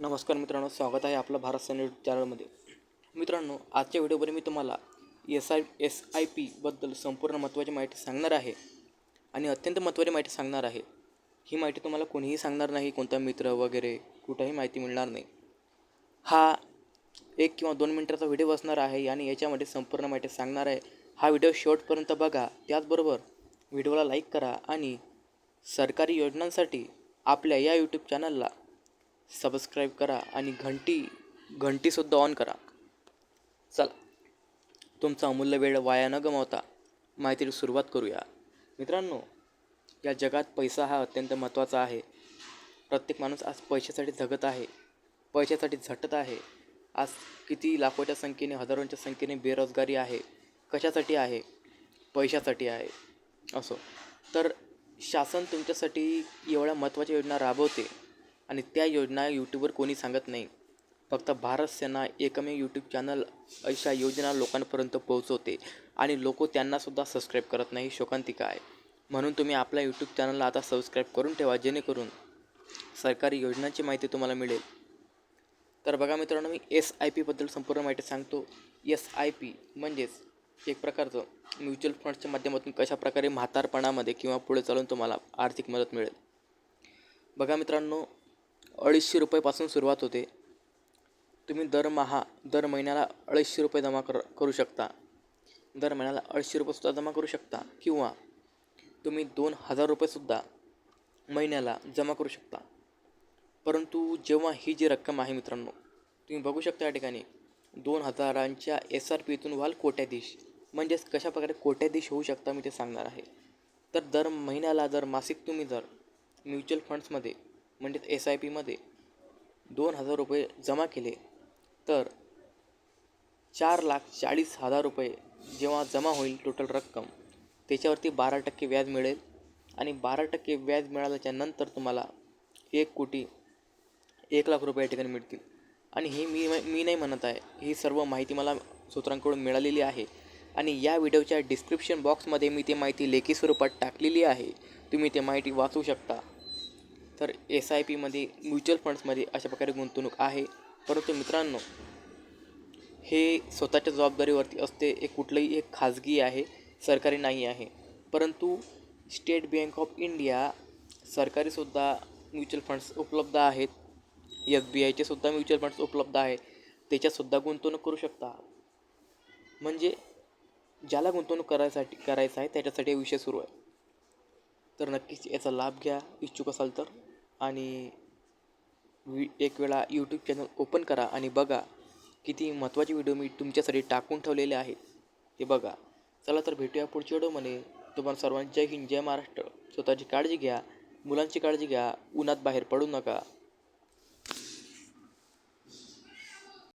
नमस्कार मित्रांनो स्वागत आहे आपलं भारत सैन्य चॅनलमध्ये. मित्रांनो आजच्या व्हिडिओमध्ये मी तुम्हाला एस आय एस आय पीबद्दल संपूर्ण महत्त्वाची माहिती सांगणार आहे आणि अत्यंत महत्त्वाची माहिती सांगणार आहे. ही माहिती तुम्हाला कोणीही सांगणार नाही कोणता मित्र वगैरे कुठंही माहिती मिळणार नाही. हा एक किंवा दोन मिनटाचा व्हिडिओ असणार आहे आणि याच्यामध्ये संपूर्ण माहिती सांगणार आहे. हा व्हिडिओ शेवटपर्यंत बघा. त्याचबरोबर व्हिडिओला लाईक करा आणि सरकारी योजनांसाठी आपल्या या यूट्यूब चॅनलला सबस्क्राईब करा आणि घंटी घंटीसुद्धा ऑन करा. चला तुमचा अमूल्य वेळ वाया न गमावता माहितीची सुरुवात करूया. मित्रांनो या जगात पैसा हा अत्यंत महत्त्वाचा आहे. प्रत्येक माणूस आज पैशासाठी जगत आहे पैशासाठी झटत आहे. आज किती लाखोच्या संख्येने हजारोंच्या संख्येने बेरोजगारी आहे कशासाठी आहे? पैशासाठी आहे. असो. तर शासन तुमच्यासाठी एवढ्या महत्त्वाच्या योजना राबवते. आणि त्या योजना यूट्यूबवर कोणी सांगत नाही. फक्त भारत सेना एकमेव यूट्यूब चॅनल अशा योजना लोकांपर्यंत पोहोचवते आणि लोक त्यांनासुद्धा सबस्क्राईब करत नाही. शोकांतिका आहे. म्हणून तुम्ही आपल्या यूट्यूब चॅनलला आता सबस्क्राईब करून ठेवा जेणेकरून सरकारी योजनांची माहिती तुम्हाला मिळेल. तर बघा मित्रांनो मी एस आय पीबद्दल संपूर्ण माहिती सांगतो. एस आय पी म्हणजेच एक प्रकारचं म्युच्युअल फंड्सच्या माध्यमातून कशाप्रकारे म्हातारपणामध्ये किंवा पुढे चालून तुम्हाला आर्थिक मदत मिळेल. बघा मित्रांनो अडीचशे रुपयेपासून सुरुवात होते. तुम्ही दरमहा दर महिन्याला अडीचशे रुपये जमा कर करू शकता. दर महिन्याला अडीचशे रुपयेसुद्धा जमा करू शकता. किंवा तुम्ही दोन हजार रुपयेसुद्धा महिन्याला जमा करू शकता. परंतु जेव्हा ही जी रक्कम आहे मित्रांनो तुम्ही बघू शकता या ठिकाणी दोन हजारांच्या एस आर पीतून व्हाल कोट्याधीश म्हणजेच कशाप्रकारे कोट्याधीश होऊ शकता मी ते सांगणार आहे. तर दर महिन्याला जर मासिक तुम्ही जर म्युच्युअल फंड्समध्ये म्हणजेच एस आय पीमध्ये दोन हजार रुपये जमा केले तर चार लाख चाळीस हजार रुपये जेव्हा जमा होईल टोटल रक्कम त्याच्यावरती बारा टक्के व्याज मिळेल आणि बारा टक्के व्याज मिळाल्याच्या नंतर तुम्हाला एक कोटी एक लाख रुपये या ठिकाणी मिळतील. आणि हे मी मी नाही म्हणत आहे ही सर्व माहिती मला सूत्रांकडून मिळालेली आहे. आणि या व्हिडिओच्या डिस्क्रिप्शन बॉक्समध्ये मी ती माहिती लेखी स्वरूपात टाकलेली आहे. तुम्ही ते माहिती वाचू शकता. तर एस आय पीमध्ये म्युच्युअल फंड्समध्ये अशा प्रकारे गुंतवणूक आहे. परंतु मित्रांनो हे स्वतःच्या जबाबदारीवरती असते हे कुठलंही एक खाजगी आहे सरकारी नाही आहे. परंतु स्टेट बँक ऑफ इंडिया सरकारीसुद्धा म्युच्युअल फंड्स उपलब्ध आहेत. एस बी आयचे सुद्धा म्युच्युअल फंड्स उपलब्ध आहे. त्याच्यातसुद्धा गुंतवणूक करू शकता. म्हणजे ज्याला गुंतवणूक करायसाठी करायचं आहे त्याच्यासाठी विषय सुरू आहे. तर नक्कीच याचा लाभ घ्या. इच्छुक असाल तर. आणि वि एक वेळा यूट्यूब चॅनल ओपन करा आणि बघा किती महत्त्वाचे व्हिडिओ मी तुमच्यासाठी टाकून ठेवलेले आहेत. ते बघा. चला तर भेटूया पुढच्या व्हिडिओमध्ये तुम्हाला सर्वांच्या जय हिंद जय महाराष्ट्र. स्वतःची काळजी घ्या. मुलांची काळजी घ्या. उन्हात बाहेर पडू नका.